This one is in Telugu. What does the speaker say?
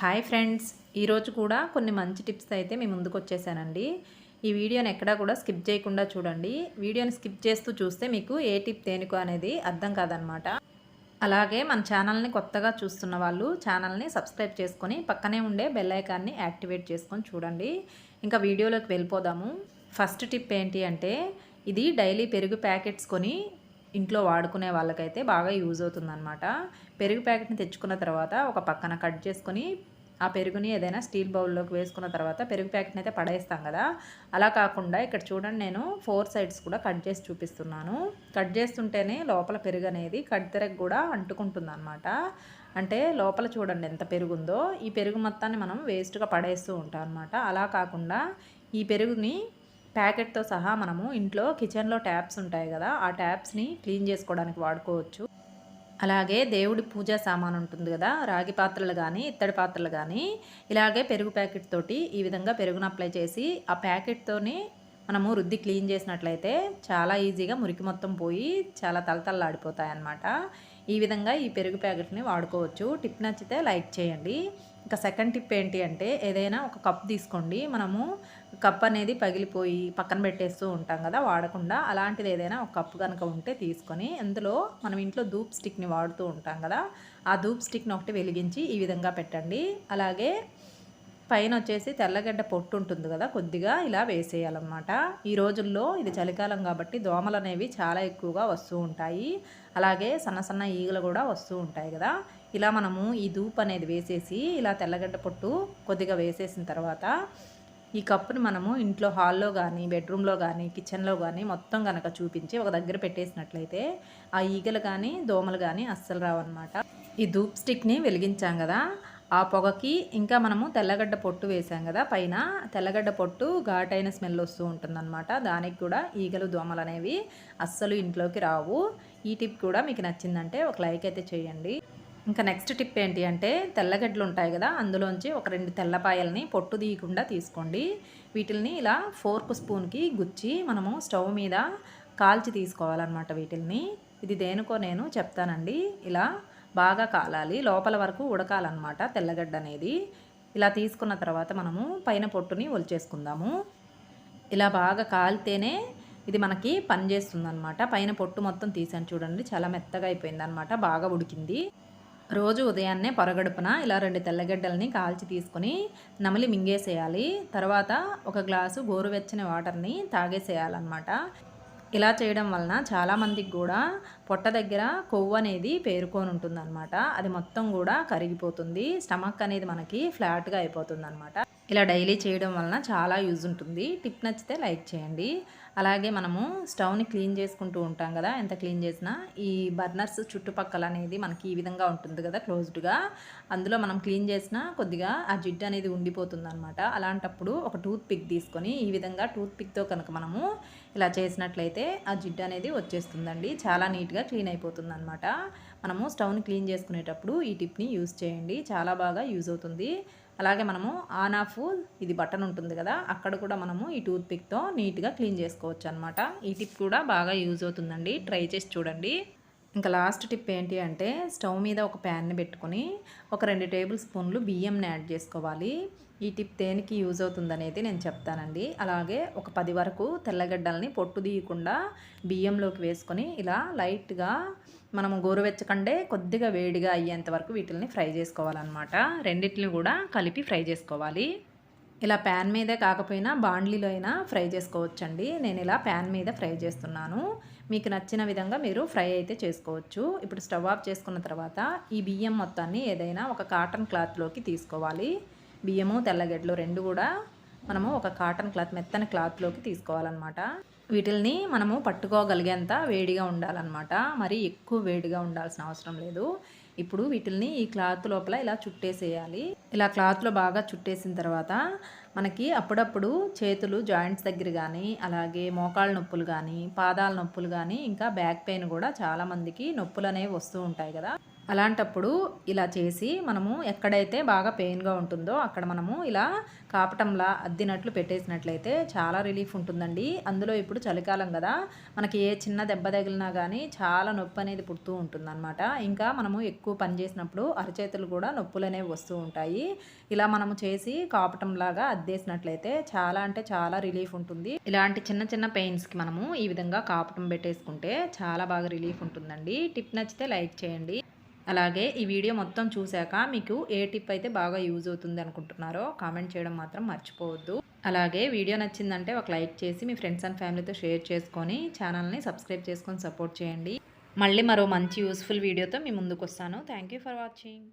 Hi friends. ఈరోజు కూడా కొన్ని మంచి టిప్స్ అయితే మీ ముందుకు వచ్చేసానండి. ఈ వీడియోని ఎక్కడా కూడా స్కిప్ చేయకుండా చూడండి. వీడియోని స్కిప్ చేస్తూ చూస్తే మీకు ఏ టిప్ దేనికో అనేది అర్థం కాదనమాట. అలాగే మన ఛానల్ని కొత్తగా చూస్తున్న వాళ్ళు ఛానల్ని సబ్స్క్రైబ్ చేసుకొని పక్కనే ఉండే బెల్ ఐకాన్ని యాక్టివేట్ చేసుకొని చూడండి. ఇంకా వీడియోలోకి వెళ్ళిపోదాము. ఫస్ట్ టిప్ ఏంటి అంటే ఇది డైలీ పెరుగు ప్యాకెట్స్ కొని ఇంట్లో వాడుకునే వాళ్ళకైతే బాగా యూజ్ అవుతుందన్నమాట. పెరుగు ప్యాకెట్ని తెచ్చుకున్న తర్వాత ఒక పక్కన కట్ చేసుకొని ఆ పెరుగుని ఏదైనా స్టీల్ బౌల్లోకి వేసుకున్న తర్వాత పెరుగు ప్యాకెట్ని అయితే పడేస్తాం కదా. అలా కాకుండా ఇక్కడ చూడండి నేను ఫోర్ సైడ్స్ కూడా కట్ చేసి చూపిస్తున్నాను. కట్ చేస్తుంటేనే లోపల పెరుగు అనేది కడ్తెరకు కూడా అంటుకుంటుంది అనమాట అంటే లోపల చూడండి ఎంత పెరుగుందో. ఈ పెరుగు మొత్తాన్ని మనం వేస్ట్గా పడేస్తూ ఉంటాం అనమాట అలా కాకుండా ఈ పెరుగుని ప్యాకెట్తో సహా మనము ఇంట్లో కిచెన్లో ట్యాప్స్ ఉంటాయి కదా ఆ ట్యాప్స్ని క్లీన్ చేసుకోవడానికి వాడుకోవచ్చు. అలాగే దేవుడి పూజా సామాన్ ఉంటుంది కదా రాగి పాత్రలు కానీ ఇత్తడి పాత్రలు కానీ ఇలాగే పెరుగు ప్యాకెట్ తోటి ఈ విధంగా పెరుగును అప్లై చేసి ఆ ప్యాకెట్తోని మనము రుద్ది క్లీన్ చేసినట్లయితే చాలా ఈజీగా మురికి మొత్తం పోయి చాలా తలతల్లాడిపోతాయి అన్నమాట ఈ విధంగా ఈ పెరుగు ప్యాకెట్ని వాడుకోవచ్చు. టిప్ నచ్చితే లైక్ చేయండి. ఇంకా సెకండ్ టిప్ ఏంటి అంటే ఏదైనా ఒక కప్ తీసుకోండి. మనము కప్ అనేది పగిలిపోయి పక్కన పెట్టేస్తూ ఉంటాం కదా వాడకుండా అలాంటిది ఏదైనా ఒక కప్పు కనుక ఉంటే తీసుకొని అందులో మనం ఇంట్లో ధూప్ స్టిక్ని వాడుతూ ఉంటాం కదా ఆ ధూప్ స్టిక్ని ఒకటి వెలిగించి ఈ విధంగా పెట్టండి. అలాగే పైన వచ్చేసి తెల్లగడ్డ పొట్టు ఉంటుంది కదా కొద్దిగా ఇలా వేసేయాలన్నమాట. ఈ రోజుల్లో ఇది చలికాలం కాబట్టి దోమలు అనేవి చాలా ఎక్కువగా వస్తూ ఉంటాయి. అలాగే సన్న సన్న ఈగలు కూడా వస్తూ ఉంటాయి కదా ఇలా మనము ఈ ధూప్ అనేది వేసేసి ఇలా తెల్లగడ్డ పొట్టు కొద్దిగా వేసేసిన తర్వాత ఈ కప్పుని మనము ఇంట్లో హాల్లో కానీ బెడ్రూమ్లో కానీ కిచెన్లో కానీ మొత్తం కనుక చూపించి ఒక దగ్గర పెట్టేసినట్లయితే ఆ ఈగలు కానీ దోమలు కానీ అస్సలు రావన్నమాట. ఈ ధూప్ స్టిక్ని వెలిగించాం కదా ఆ పొగకి ఇంకా మనము తెల్లగడ్డ పొట్టు వేసాం కదా పైన తెల్లగడ్డ పొట్టు ఘాటైన స్మెల్ వస్తూ ఉంటుందన్నమాట. దానికి కూడా ఈగలు దోమలు అనేవి అస్సలు ఇంట్లోకి రావు. ఈ టిప్ కూడా మీకు నచ్చిందంటే ఒక లైక్ అయితే చేయండి. ఇంకా నెక్స్ట్ టిప్ ఏంటి అంటే తెల్లగడ్డలు ఉంటాయి కదా అందులోంచి ఒక రెండు తెల్లపాయల్ని పొట్టు తీయకుండా తీసుకోండి. వీటిల్ని ఇలా ఫోర్క్ స్పూన్కి గుచ్చి మనము స్టవ్ మీద కాల్చి తీసుకోవాలన్నమాట వీటిల్ని. ఇది దేనికో నేను చెప్తానండి. ఇలా బాగా కాలాలి లోపల వరకు ఉడకాలన్నమాట తెల్లగడ్డ అనేది. ఇలా తీసుకున్న తర్వాత మనము పైన పొట్టుని ఒలిచేసుకుందాము. ఇలా బాగా కాలితేనే ఇది మనకి పనిచేస్తుంది అనమాట పైన పొట్టు మొత్తం తీసాను చూడండి చాలా మెత్తగా అయిపోయింది అనమాట బాగా ఉడికింది. రోజు ఉదయాన్నే పొరగడుపున ఇలా రెండు తెల్లగడ్డల్ని కాల్చి తీసుకొని నమిలి మింగేసేయాలి. తర్వాత ఒక గ్లాసు గోరువెచ్చని వాటర్ని తాగేసేయాలన్నమాట. ఇలా చేయడం వలన చాలామందికి కూడా పొట్ట దగ్గర కొవ్వు అనేది పేరుకొని ఉంటుందన్నమాట అది మొత్తం కూడా కరిగిపోతుంది. స్టమక్ అనేది మనకి ఫ్లాట్గా అయిపోతుంది అనమాట ఇలా డైలీ చేయడం వలన చాలా యూజ్ ఉంటుంది. టిప్ నచ్చితే లైక్ చేయండి. అలాగే మనము స్టవ్ని క్లీన్ చేసుకుంటూ ఉంటాం కదా ఎంత క్లీన్ చేసినా ఈ బర్నర్స్ చుట్టుపక్కల అనేది మనకి ఈ విధంగా ఉంటుంది కదా క్లోజ్డ్గా. అందులో మనం క్లీన్ చేసినా కొద్దిగా ఆ జిడ్డు అనేది ఉండిపోతుంది అనమాట అలాంటప్పుడు ఒక టూత్ పిక్ తీసుకొని ఈ విధంగా టూత్ పిక్తో కనుక మనము ఇలా చేసినట్లయితే ఆ జిడ్డు అనేది వచ్చేస్తుందండి. చాలా నీట్గా క్లీన్ అయిపోతుంది అనమాట మనము స్టవ్ని క్లీన్ చేసుకునేటప్పుడు ఈ టిప్ని యూజ్ చేయండి. చాలా బాగా యూజ్ అవుతుంది. అలాగే మనము ఆన్ ఆఫ్ ఇది బటన్ ఉంటుంది కదా అక్కడ కూడా మనము ఈ టూత్ పిక్తో నీట్గా క్లీన్ చేసుకోవచ్చు అనమాట ఈ టిప్ కూడా బాగా యూజ్ అవుతుందండి. ట్రై చేసి చూడండి. ఇంకా లాస్ట్ టిప్ ఏంటి అంటే స్టవ్ మీద ఒక ప్యాన్ని పెట్టుకొని ఒక రెండు టేబుల్ స్పూన్లు బియ్యంని యాడ్ చేసుకోవాలి. ఈ టిప్ దేనికి యూజ్ అవుతుందనేది నేను చెప్తానండి. అలాగే ఒక పది వరకు తెల్లగడ్డల్ని పొట్టు తీయకుండా బియ్యంలోకి వేసుకొని ఇలా లైట్గా మనము గోరువెచ్చకండే కొద్దిగా వేడిగా అయ్యేంత వరకు వీటిల్ని ఫ్రై చేసుకోవాలన్నమాట. రెండింటిని కూడా కలిపి ఫ్రై చేసుకోవాలి. ఇలా ప్యాన్ మీదే కాకపోయినా బాండ్లీలో అయినా ఫ్రై చేసుకోవచ్చండి. నేను ఇలా ప్యాన్ మీద ఫ్రై చేస్తున్నాను. మీకు నచ్చిన విధంగా మీరు ఫ్రై అయితే చేసుకోవచ్చు. ఇప్పుడు స్టవ్ ఆఫ్ చేసుకున్న తర్వాత ఈ బియ్యం మొత్తాన్ని ఏదైనా ఒక కాటన్ క్లాత్లోకి తీసుకోవాలి. బియ్యము తెల్లగడ్డలు రెండు కూడా మనము ఒక కాటన్ క్లాత్ మెత్తని క్లాత్లోకి తీసుకోవాలన్నమాట. వీటిల్ని మనము పట్టుకోగలిగేంత వేడిగా ఉండాలన్నమాట. మరి ఎక్కువ వేడిగా ఉండాల్సిన అవసరం లేదు. ఇప్పుడు వీటిల్ని ఈ క్లాత్ లోపల ఇలా చుట్టేసేయాలి. ఇలా క్లాత్లో బాగా చుట్టేసిన తర్వాత మనకి అప్పుడప్పుడు చేతులు జాయింట్స్ దగ్గర కానీ అలాగే మోకాళ్ళ నొప్పులు కానీ పాదాల నొప్పులు కానీ ఇంకా బ్యాక్ పెయిన్ కూడా చాలామందికి నొప్పులు అనేవి వస్తూ ఉంటాయి కదా. అలాంటప్పుడు ఇలా చేసి మనము ఎక్కడైతే బాగా పెయిన్గా ఉంటుందో అక్కడ మనము ఇలా కాపటంలా అద్దినట్లు పెట్టేసినట్లయితే చాలా రిలీఫ్ ఉంటుందండి. అందులో ఇప్పుడు చలికాలం కదా మనకి ఏ చిన్న దెబ్బ తగిలినా కానీ చాలా నొప్పి అనేది పుడుతూ ఉంటుందన్నమాట. ఇంకా మనము ఎక్కువ పని చేసినప్పుడు అరచేతులు కూడా నొప్పులు అనేవి వస్తూ ఉంటాయి. ఇలా మనము చేసి కాపటంలాగా అద్దేసినట్లయితే చాలా అంటే చాలా రిలీఫ్ ఉంటుంది. ఇలాంటి చిన్న చిన్న పెయిన్స్కి మనము ఈ విధంగా కాపటం పెట్టేసుకుంటే చాలా బాగా రిలీఫ్ ఉంటుందండి. టిప్ నచ్చితే లైక్ చేయండి. అలాగే ఈ వీడియో మొత్తం చూశాక మీకు ఏ టిప్ అయితే బాగా యూజ్ అవుతుంది అనుకుంటున్నారో కామెంట్ చేయడం మాత్రం మర్చిపోవద్దు. అలాగే వీడియో నచ్చిందంటే ఒక లైక్ చేసి మీ ఫ్రెండ్స్ అండ్ ఫ్యామిలీతో షేర్ చేసుకొని ఛానల్ని సబ్స్క్రైబ్ చేసుకొని సపోర్ట్ చేయండి. మళ్ళీ మరో మంచి యూస్ఫుల్ వీడియోతో మీ ముందుకు వస్తాను థ్యాంక్ ఫర్ వాచింగ్.